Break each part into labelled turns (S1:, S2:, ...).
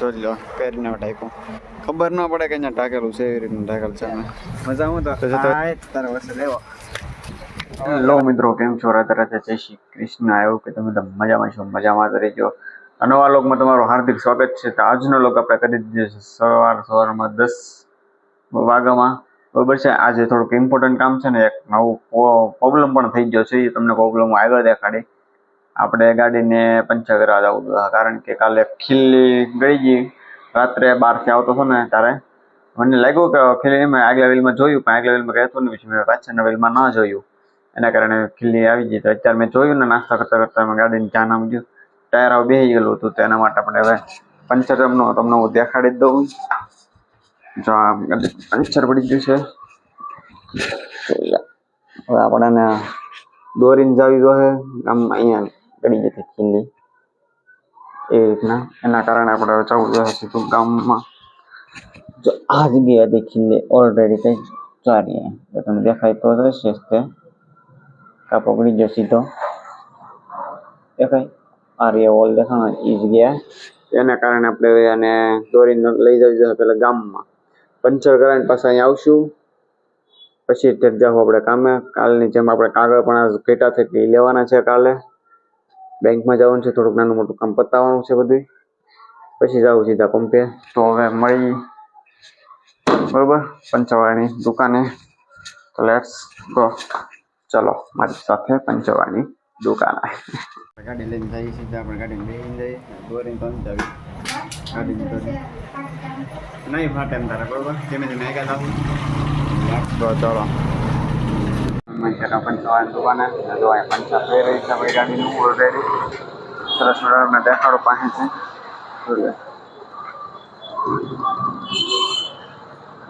S1: જોઈ લો પહેરીને ટાઈકો ખબર ન પડે કે અહીંયા ટાકેલું છે એવી રીતનું ટાકેલ છે મજા હું તો તારે વસ્તુ લેવો લો મિત્રો કેમ છો? રાધે રાધે જય શ્રી કૃષ્ણ. આવ્યો કે તમે બધા મજામાં છો મજામાં જ રહેજો. નવા લોકમાં તમારું હાર્દિક સ્વાગત છે. તો આજનો લોક આપણે કરી દીધો છે સવાર સવારમાં દસ વાગ્યામાં. બરોબર છે? આજે થોડુંક ઇમ્પોર્ટન્ટ કામ છે ને એક નવું પ્રોબ્લેમ પણ થઈ ગયો છે. એ તમને પ્રોબ્લેમ આગળ દેખાડી. આપણે ગાડીને કરાવવા જવું હતું. કારણ કે કાલે ખીલ્લી ગઈ ગઈ. રાત્રે બહારથી આવતો હતો ને ત્યારે. મને લાગ્યું કે ખીલ્લી મેં આગલા વેલમાં જોયું, પણ આગલા વ્હીલમાં કહેતો નહીં, પછી મેં પાછળના વ્હીલમાં ન જોયું. એના કારણે ખીલ્લી આવી ગઈ. તો અત્યારે મેં જોયું ને નાસ્તા કરતા કરતા મેં ગાડીને ધ્યાન નામ ગયું. ટાયર આવું બેસી ગયેલું હતું તેના માટે આપણે હવે પંચર એમનો તમને હું દેખાડી દઉં. જો પંચર પડી ગયું છે. હવે આપણને દોરીને જાવી જોઈએ. આમ અહીંયા પડી ગઈ હતી ખીલ્લી એ રીતના. એના કારણે આપણે જવું જોઈએ સીધું ગામમાં. જો આ જગ્યાએ હતી ખીલી ઓલરેડી કંઈ ચારીએ તો તમને દેખાય તો રહેશે જ તે. કાપો પડી ગયો સીધો. દેખાય? આ રહ્યા ઓલ દેખાણો, એ જગ્યાએ. એના કારણે આપણે એને દોરીને લઈ જવી જોઈએ પેલા ગામમાં. પંચર કરાવીને પાછા અહીંયા આવશું. પછી ત્યાં જાવ આપણે કામે. કાલની જેમ આપણે કાગળ પણ આ ઘેટા થકી લેવાના છે કાલે. બેંકમાં જવાનું છે, થોડુંક નાનું મોટું કામ પતાવવાનું છે બધું પછી જાઉં સીધા પંપે. તો હવે મળી બરોબર પંચવાળાની દુકાને. તો લેટ્સ ગો ચલો, મારી સાથે પંચવાળાની આવે. ગાડી લઈને જઈએ સીધા, આપણે ગાડીને બેસીને જઈએ. દોરીને આવી. ગાડીની દોરી નહીં ફાટે એમ તારે, બરોબર? ધીમે ધીમે આગળ જાવું ચલો. પંચર પંચવાળાની દુકાને જો અહીંયા પંચર થઈ રહી છે આપણી ગાડીનું ઓલરેડી સરસ મજાના દેખાડો પાસે છે.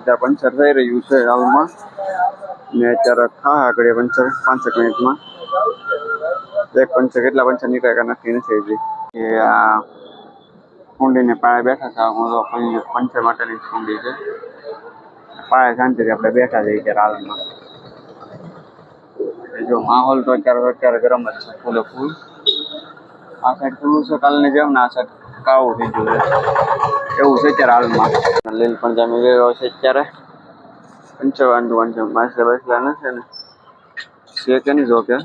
S1: ત્યાં પંચર થઈ રહ્યું છે હાલમાં. ને અત્યારે ખા આગળ પંચર, પાંચેક મિનિટમાં. એક પંચર, કેટલા પંચર નીકળ્યા નક્કી નથી હજી? કે આ કુંડીને પાળે બેઠા છે, હું તો પંચર માટેની કુંડી છે. પાળે શાંતિથી આપણે બેઠા જઈએ અત્યારે હાલમાં. જો માહોલ તો અત્યારે અત્યારે ગરમ જ છે ફૂલે ફૂલ આ સાઈડ ખુલ્લું છે કાલની જેમ ને આ સાઈડ કાવું થઈ ગયું છે એવું છે અત્યારે હાલમાં લીલ પણ જામી ગયો છે અત્યારે પંચાવન દુકાન છે માછલા બાછલા નથી ને છે કે નહીં જો કે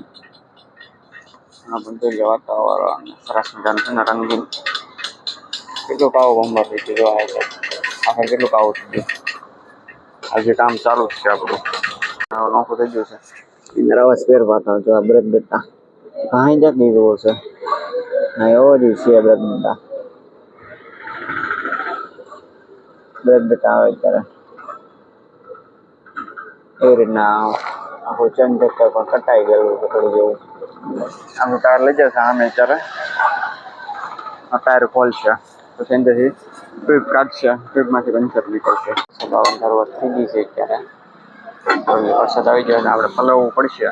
S1: હા પણ જોઈ લો વાતાવરણ સરસ મજાનું છે ને રંગીન કેટલું કાવો બંબર થઈ ગયું જો આ સાઈડ આખા કેટલું કાવું થઈ ગયું આજે કામ ચાલુ જ છે આપણું આવો નોખું થઈ ગયું છે ઇન્દરાવા સ્પેર પાતા જો આ બ્રેક બેટા કાંઈ જાત જોવો છે. ના એવો જ છે બ્રેક બેટા બ્રેક બેટા આવે ત્યારે. એ રીતના આખું ચેન્જ કરતા પણ કટાઈ ગયેલું છે થોડું જેવું. આમ ટાયર લઈ જશે આમે અત્યારે. આ ટાયર ખોલ છે તો પણ ટ્યુબ કાઢશે. ટ્યુબમાંથી પંચર નીકળશે. સદાવન થઈ ગઈ છે અત્યારે. તો વરસાદ આવી જાય અને આપણે પલવવું પડશે.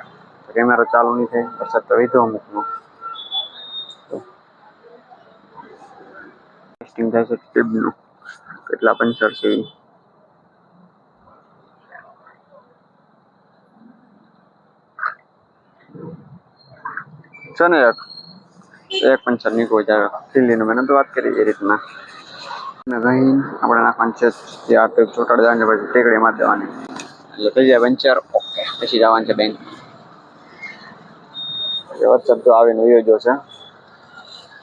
S1: કેમેરો ચાલુ નહીં થાય, વરસાદ તો વીધો અમુકનો. ટેસ્ટિંગ થાય છે ટ્યુબનું કેટલા પંચર છે છે ને એક? એક પંચર નીકળો જાય દિલ્હીનું મેં તો વાત કરી એ રીતના. ને રહીને આપણે નાખવાનું છે ત્યાં ચોટાડી દેવાની પછી ટેકડી મારી દેવાની. જાય પંચર ઓકે પછી જવાનું છે બેંક વોટ્સઅપ તો આવીને વયો ગયો છે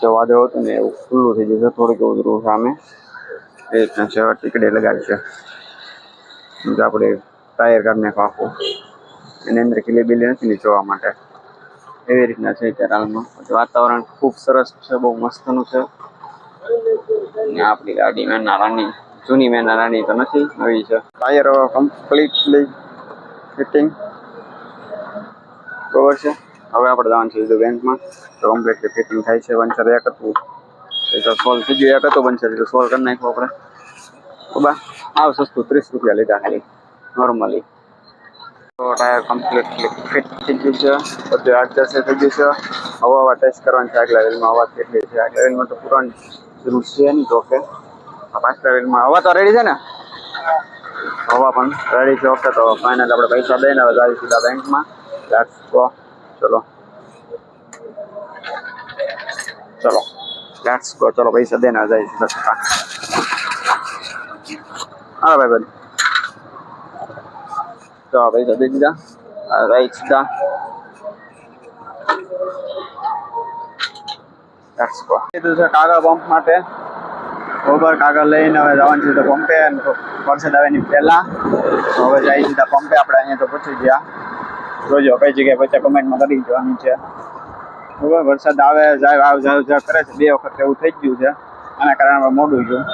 S1: જો વાદળ હતું ને એવું ખુલ્લું થઈ જશે થોડુંક એવું ધ્રુવ સામે એ રીતના છે ટીકડે લગાવી છે આપણે ટાયર કાઢને નાખો એની અંદર ખીલી બીલી નથી ને જોવા માટે એવી રીતના છે અત્યારે હાલમાં વાતાવરણ ખૂબ સરસ છે બહુ મસ્તનું છે આપણી ગાડી મેના રાણી જૂની મેના રાણી તો નથી, નવી છે. ટાયર કમ્પ્લીટલી ફિટિંગ બરોબર છે? હવે આપણે જવાનું છે બીજું બેંકમાં. તો કમ્પ્લીટલી ફિટિંગ થાય છે પંચર એક હતું. એ તો સોલ્વ થઈ ગયું, એક હતું પંચર એ તો સોલ્વ કરી નાખ્યું આપણે. બરાબર આવ સસ્તું, ત્રીસ રૂપિયા લીધા ખાલી નોર્મલી તો ટાયર કમ્પ્લીટલી ફિટ થઈ ગયું છે, બધું એડજસ્ટ થઈ ગયું છે. હવા હવા ટેસ્ટ કરવાની છે, આગલા રેલમાં હવા કેટલી છે. આગલા રેલમાં તો પુરાણ જરૂર છે નહીં, તો કે. પાછલા વેલમાં હવા તો રેડી છે ને? હવા પણ રેડી છે ઓકે તો ફાઇનલ આપણે પૈસા દઈને હવે જાય સીધા બેંકમાં લેટ્સ ગો ચલો. ચલો. લેટ્સ ગો ચલો, પૈસા દેને જાય સીધા હા ભાઈ ભાઈ તો પૈસા દઈ દીધા. રાઈ રાઈટ સીધા. લેટ્સ ગો કીધું છે કાગળ પંપ માટે. બરોબર કાગળ લઈને હવે જવાનું સીધો પંપે વરસાદ આવે ની પહેલા. હવે જાય સીધા પંપે, આપણે અહીંયા તો પહોંચી ગયા. જોજો કઈ જગ્યાએ પછી કમેન્ટમાં કરી જવાની છે. બરોબર વરસાદ આવે, જાય આવ જાવ કરે છે. બે વખત એવું થઈ ગયું છે. આના કારણે મોડું ગયું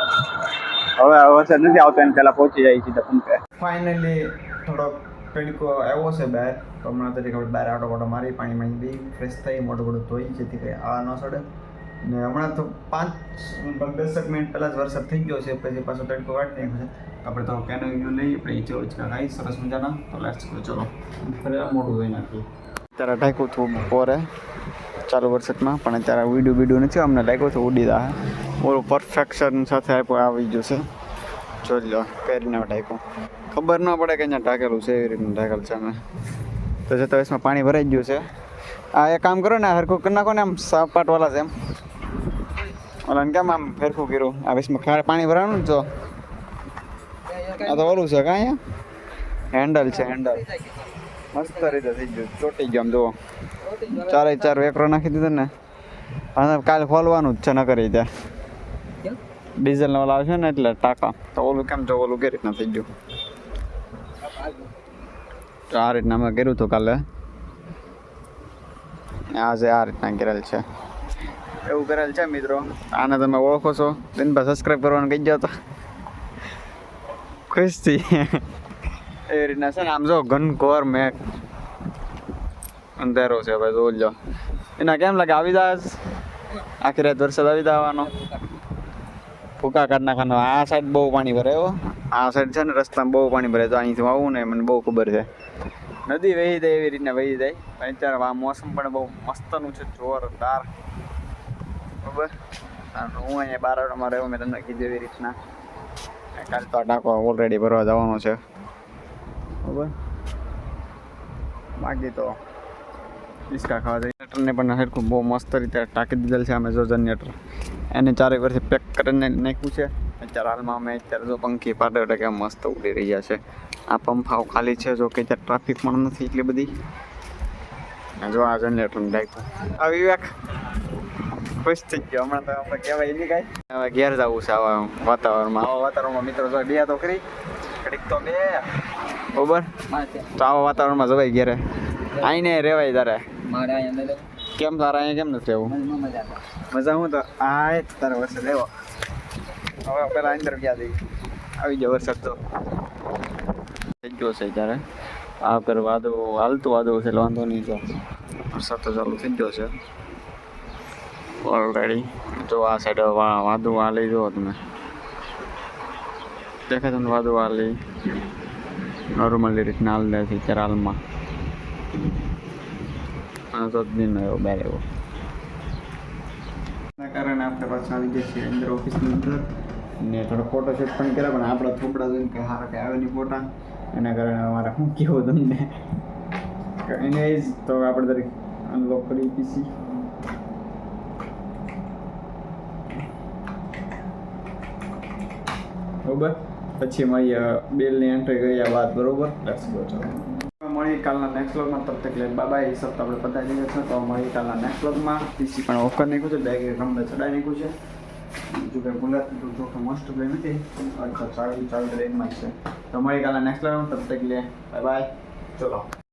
S1: હવે વરસાદ નથી આવતો, એને પહેલાં પહોંચી જાય સીધા પંપે. ફાઇનલી થોડોક તડકો આવ્યો છે બહાર. તો હમણાં તરીકે બહાર આટો પાટો મારી પાણી બી ફ્રેશ થઈ મોટું મોટું ધોઈ, જેથી કંઈ આ ન સડે. ને હમણાં તો પાંચ દસક મિનિટ પહેલાં જ વરસાદ થઈ ગયો છે, પછી પાછો તડકો વાટ નાખ્યો છે. આપણે તો કેનો વ્યૂ લઈ આપણે ઈચો ઉચકા ખાઈ સરસ મજાના. તો લાસ્ટ ચલો. ફરી મોટું ધોઈ નાખ્યું ત્યારે ઢાંકું હતું બપોરે ચાલુ વરસાદમાં, પણ અત્યારે વીડિયો વીડિયો નથી, અમને લાગ્યો તો ઉડી દા બોલો પરફેક્શન સાથે આપ્યો, આવી ગયું છે. જોઈ લો, પહેરીને ઢાંકું. ખબર ન પડે કે અહીંયા ઢાકેલું છે, એવી રીતનું ઢાકેલ છે અમે. તો જતા વર્ષમાં પાણી ભરાઈ ગયું છે. આ એક કામ કરો ને હરખું કરી નાખો ને, આમ સાપાટવાલા છે એમ. ઓલાને કેમ આમ ફેરફું કર્યું. આ વિશમાં ખાડ પાણી ભરવાનું તો આ તો ઓલું છે કાં અહીંયા હેન્ડલ છે હેન્ડલ. મસ્ત રીતે થઈ ગયું. ચોટી ગયો આમ જુઓ. ચારે ચાર વેકરો નાખી દીધો ને. અને કાલે ખોલવાનું જ છે ન કરી ત્યાં ડીઝલ વાળા આવશે ને એટલે ટાંકા. તો ઓલું કેમ જો ઓલું કઈ રીતના થઈ ગયું? તો આ રીતના અમે કર્યું હતું કાલે. આજે આ રીતના કરેલ છે. એવું કરેલ છે મિત્રો. આને તમે ઓળખો છો. દિનભાઈ સબસ્ક્રાઈબ કરવાનું કહી જાઓ તો. ખુશ થઈ એવી રીતના છે ને, આમ જો ઘનઘોર મેઘ. અંધેરો છે ભાઈ જોઈ લો. એના કેમ લાગે? આવી જાય આખી રાત વરસાદ આવી જવાનો. ફૂકા કાઢ નાખવાનો. આ સાઈડ બહુ પાણી ભરે હો. આ સાઈડ છે ને, રસ્તામાં બહુ પાણી ભરે. તો અહીંથી આવું ને, મને બહુ ખબર છે. નદી વહી જાય એવી રીતના વહી જાય. અત્યારે આ મોસમ પણ બહુ મસ્તનું છે. જોરદાર. બરાબર હું અહીંયા બારડામાં રહ્યો, મેં તમને કીધું એવી રીતના. કાલ તો ટાંકો ઓલરેડી ભરવા જવાનો છે. બરાબર બાકી તો ઈસકા ખાવા જનરેટરને પણ હરખું બહુ મસ્ત રીતે ટાંકી દીધેલ છે અમે જો જનરેટર એને ચારે વર્ષે પેક કરીને નાખ્યું છે. અત્યારે હાલમાં અમે અત્યારે જો પંખી પાડે કે મસ્ત ઉડી રહ્યા છે. આ પંખાઓ ખાલી છે, જો કે ત્યાં ટ્રાફિક પણ નથી એટલી બધી. જો આ જનરેટર નાખ્યું આવી વિવેક. ખુશ થઈ ગયો. હમણાં તો આપણે કહેવાય નહીં કાંઈ. હવે ઘેર જવું છે આવા વાતાવરણમાં. આવા વાતાવરણમાં મિત્રો જો બે તો ખરી. ઘડીક તો બે. બરોબર? તો આવા વાતાવરણમાં જવાય ઘેરે. આઈને રહેવાય તારે. કેમ તારા અહીંયા કેમ નથી રહેવું?
S2: મજા
S1: હું તો આ તારે વરસાદ લેવો. હવે પેલા અંદર ગયા જઈ આવી ગયો વરસાદ તો. થઈ ગયો છે ત્યારે. આ કર વાદો હાલતું વાદળું છે એટલે વાંધો નહીં જો વરસાદ તો ચાલુ થઈ ગયો છે. ઓલરેડી જો આ સાઈડ વાદુ વાલી જુઓ તમે. દેખાય તમને વાદુ વાલી? નોર્મલી રીતના હાલ દે છે અત્યારે હાલમાં. આ તો દિન એવો બેર એવો કારણે આપણે પાછા આવી ગયા છીએ અંદર ઓફિસની અંદર. ને થોડો ફોટો શૂટ પણ કર્યા, પણ આપણા થોપડા જોઈને કે હારા કે આવે નહીં ફોટા એના કારણે અમારે હું કેવું તમને? એને તો આપણે દરેક અનલોક કરી પીસી બરોબર પછી મળીએ બિલની એન્ટ્રી કર્યા બાદ બરોબર? લેટ્સ ગો ચાલો. મળી કાલના નેક્સ્ટ વ્લોગમાં તબ તક લે બાબા એ સબ આપણે પતાવી દઈએ છે, તો મળી કાલના નેક્સ્ટ વ્લોગમાં પીસી પણ ઓફ કરી નાખ્યું છે બેગ રમવા ચડાવી નાખ્યું છે. જો કે તો જો કે મોસ્ટ પ્લે નથી. અચ્છા ચાલુ ચાલુ રેન્જમાં છે. તો મળી કાલના નેક્સ્ટ વ્લોગમાં તબ તક લે બાય બાય ચલો.